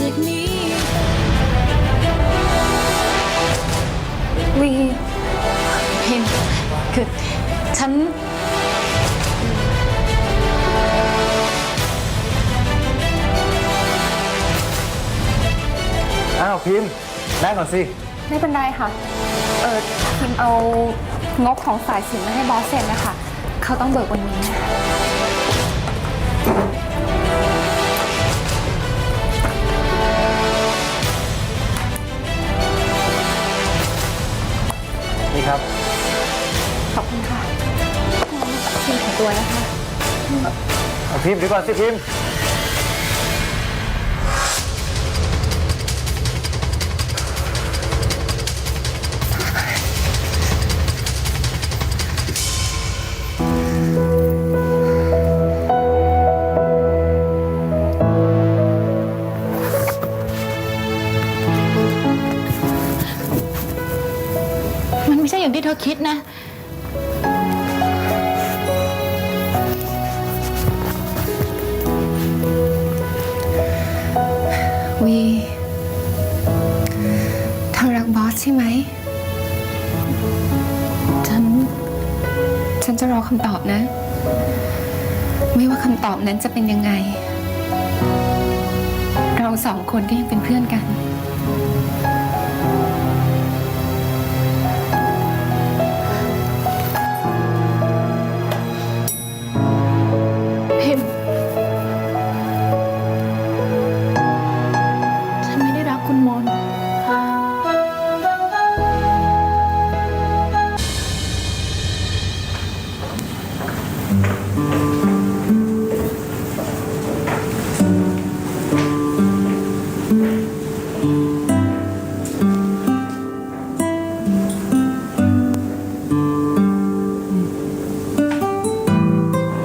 จากนี้วีพิมคือฉัน อ้าวพิมพ์นั่งก่อนสิ ไม่เป็นไรค่ะ เออพิมเอางบของสายสินมาให้บอสเซ็นนะคะ เขาต้องเบิกวันนี้ ขอบคุณค่ะพิมของตัวนะคะเอาพิมพ์ดียวก่อนสิพิมพ์มันไม่ใช่อย่างที่เธอคิดนะ วีเธอรักบอสใช่ไหม ฉัน ฉันจะรอคำตอบนะ ไม่ว่าคำตอบนั้นจะเป็นยังไง เราสองคนก็ยังเป็นเพื่อนกัน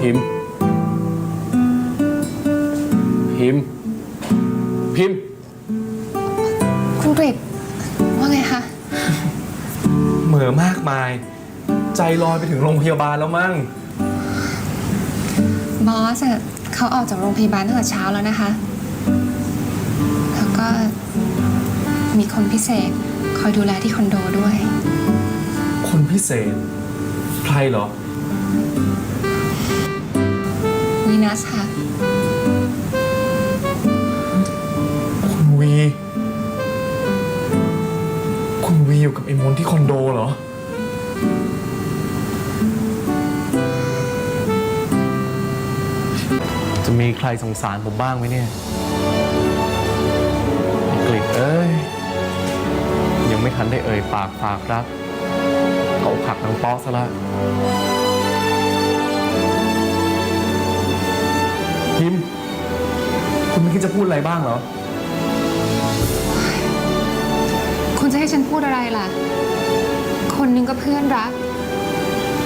พิมพ์ พิมพ์ พิมพ์ คุณกริบว่าไงคะเหม่อมากมาย ใจลอยไปถึงโรงพยาบาลแล้วมั้งบอสอะเขาออกจากโรงพยาบาลตั้งแต่เช้าแล้วนะคะ แล้วก็มีคนพิเศษคอยดูแลที่คอนโดด้วย คนพิเศษ ใครเหรอ นัสค่ะ คุณวี คุณวีอยู่กับไอ้มนที่คอนโดเหรอ จะมีใครสงสารผมบ้างไหมเนี่ยไอ้กลิดเอ้ย ยังไม่ทันได้เอ่ยปากฝากรักเขาผักนางป๊อซะละ พิมพ์คุณไม่คิดจะพูดอะไรบ้างเหรอ คุณจะให้ฉันพูดอะไรล่ะ คนหนึงก็เพื่อนรัก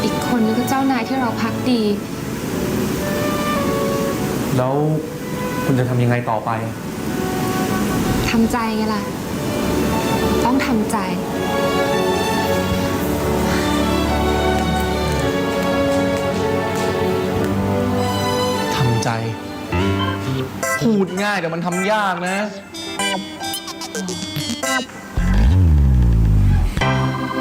อีกคนนึงก็เจ้านายที่เราพักดี แล้วคุณจะทำยังไงต่อไป ทำใจไงล่ะ ต้องทำใจ พูดง่ายแต่มันทำยากนะ